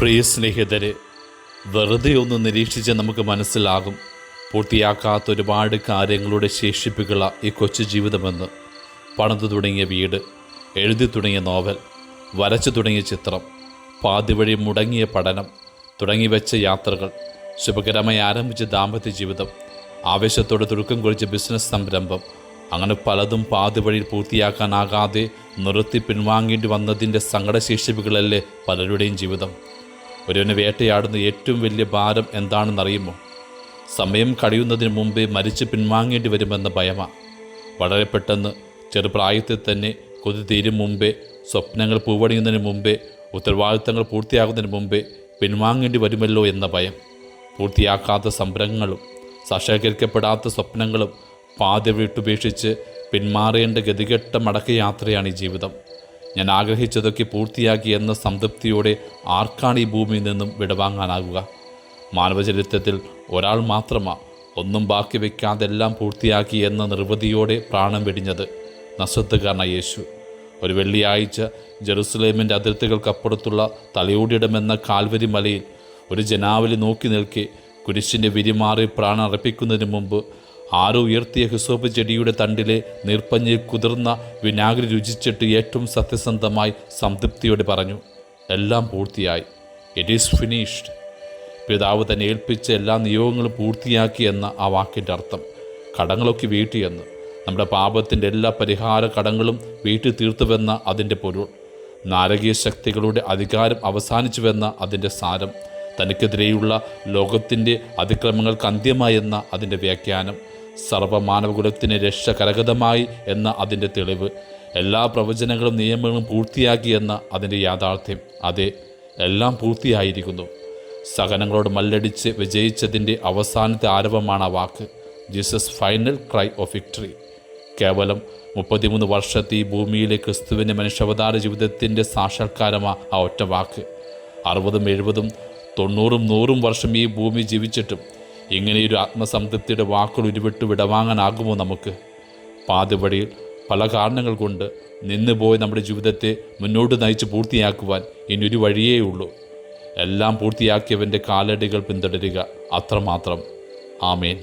പ്രിയ സ്നേഹിതരെ വെറുതെ ഒന്ന് നിരീക്ഷിച്ച് നമുക്ക് മനസ്സിലാകും. പൂർത്തിയാക്കാത്ത ഒരുപാട് കാര്യങ്ങളുടെ ശേഷിപ്പുകള ഈ കൊച്ചു ജീവിതമെന്ന്. പണിതു തുടങ്ങിയ വീട് എഴുതി തുടങ്ങിയ നോവൽ വരച്ചു തുടങ്ങിയ ചിത്രം പാതി വഴി മുടങ്ങിയ പഠനം തുടങ്ങി വെച്ച യാത്രകൾ ശുഭകരമായി ആരംഭിച്ച ദാമ്പത്യ ജീവിതം ആവേശത്തോടെ തുടക്കം കുറിച്ച ബിസിനസ് സംരംഭം അങ്ങനെ പലതും പാതി വഴിയിൽ പൂർത്തിയാക്കാനാകാതെ നിർത്തി പിൻവാങ്ങേണ്ടി വന്നതിന്റെ സങ്കടശേഷിപ്പുകളല്ലേ പലരുടെയും ജീവിതം. ഒരുവനെ വേട്ടയാടുന്ന ഏറ്റവും വലിയ ഭാരം എന്താണെന്നറിയുമോ? സമയം കഴിയുന്നതിന് മുമ്പേ മരിച്ച് പിൻവാങ്ങേണ്ടി വരുമെന്ന ഭയമാണ് വളരെ പെട്ടെന്ന് ചെറുപ്രായത്തിൽ തന്നെ കൊതി തീരും മുമ്പേ സ്വപ്നങ്ങൾ പൂവണിയുന്നതിന് മുമ്പേ ഉത്തരവാദിത്തങ്ങൾ പൂർത്തിയാകുന്നതിന് മുമ്പേ പിൻവാങ്ങേണ്ടി വരുമല്ലോ എന്ന ഭയം. പൂർത്തിയാക്കാത്ത സംരംഭങ്ങളും സാക്ഷാത്കരിക്കപ്പെടാത്ത സ്വപ്നങ്ങളും പാതി വിട്ടുപേക്ഷിച്ച് പിന്മാറേണ്ട ഗതികെട്ട മടക്കയാത്രയാണ് ഈ ജീവിതം. ഞാൻ ആഗ്രഹിച്ചതൊക്കെ പൂർത്തിയാക്കി എന്ന സംതൃപ്തിയോടെ ആർക്കാണ് ഈ ഭൂമിയിൽ നിന്നും വിടവാങ്ങാനാകുക? മാനവചരിത്രത്തിൽ ഒരാൾ മാത്രമാണ് ഒന്നും ബാക്കി വയ്ക്കാതെ എല്ലാം പൂർത്തിയാക്കി എന്ന നിർവൃതിയോടെ പ്രാണം വെടിഞ്ഞത് നസ്രത്തുകാരനായ യേശു. ഒരു വെള്ളിയാഴ്ച ജെറുസലേമിന്റെ അതിർത്തികൾക്കപ്പുറത്തുള്ള തലയോടിടമെന്ന കാൽവരി മലയിൽ ഒരു ജനാവലി നോക്കി നിൽക്കെ കുരിശിന്റെ വിരിമാറി പ്രാണം അർപ്പിക്കുന്നതിന് മുമ്പ് ആരോ ഉയർത്തിയ ഹിസോപ്പ് ചെടിയുടെ തണ്ടിലെ നീർപ്പഞ്ഞിൽ കുതിർന്ന വിനാഗിരി രുചിച്ചിട്ട് ഏറ്റവും സത്യസന്ധമായി സംതൃപ്തിയോടെ പറഞ്ഞു എല്ലാം പൂർത്തിയായി. ഇറ്റ് ഈസ് ഫിനിഷ്ഡ് പിതാവ് തന്നെ ഏൽപ്പിച്ച എല്ലാ നിയോഗങ്ങളും പൂർത്തിയാക്കി എന്ന ആ വാക്കിന്റെ അർത്ഥം കടങ്ങളൊക്കെ വീട്ടിയെന്ന് നമ്മുടെ പാപത്തിന്റെ എല്ലാ പരിഹാര കടങ്ങളും വീട്ടിൽ തീർത്തുവെന്ന അതിന്റെ പൊരുൾ. നാരകീയ ശക്തികളുടെ അധികാരം അവസാനിച്ചുവെന്ന അതിന്റെ സാരം. തനിക്കെതിരെയുള്ള ലോകത്തിന്റെ അതിക്രമങ്ങൾക്ക് അന്ത്യമായെന്ന അതിന്റെ വ്യാഖ്യാനം. സർവമാനവകുലത്തിന് രക്ഷ കരഗതമായി എന്ന അതിന്റെ തെളിവ്. എല്ലാ പ്രവചനങ്ങളും നിയമങ്ങളും പൂർത്തിയാക്കി എന്ന അതിന്റെ യാഥാർത്ഥ്യം. അതെ എല്ലാം പൂർത്തിയായിരിക്കുന്നു. സഹനങ്ങളോട് മല്ലടിച്ച് വിജയിച്ചതിന്റെ അവസാനത്തെ ആരവമാണ് ആ വാക്ക്. Jesus final cry of victory. കേവലം മുപ്പത്തിമൂന്ന് വർഷത്തെ ഈ ഭൂമിയിലെ ക്രിസ്തുവിന്റെ മനുഷ്യാവതാര ജീവിതത്തിന്റെ സാക്ഷാത്കാരമാ ആ ഒറ്റ വാക്ക്. അറുപതും എഴുപതും തൊണ്ണൂറും നൂറും വർഷം ഈ ഭൂമി ജീവിച്ചിട്ടും ഇങ്ങനെയൊരു ആത്മസംതൃപ്തിയുടെ വാക്കുകൾ ഉരുവിട്ട് വിടവാങ്ങാനാകുമോ നമുക്ക്? പാതിപടിയിൽ പല കാരണങ്ങൾ കൊണ്ട് നിന്നുപോയി നമ്മുടെ ജീവിതത്തെ മുന്നോട്ട് നയിച്ച് പൂർത്തിയാക്കുവാൻ ഇനിയൊരു വഴിയേ ഉള്ളൂ. എല്ലാം പൂർത്തിയാക്കിയവന്റെ കാലടികൾ പിന്തുടരുക അത്രമാത്രം. ആമേൻ.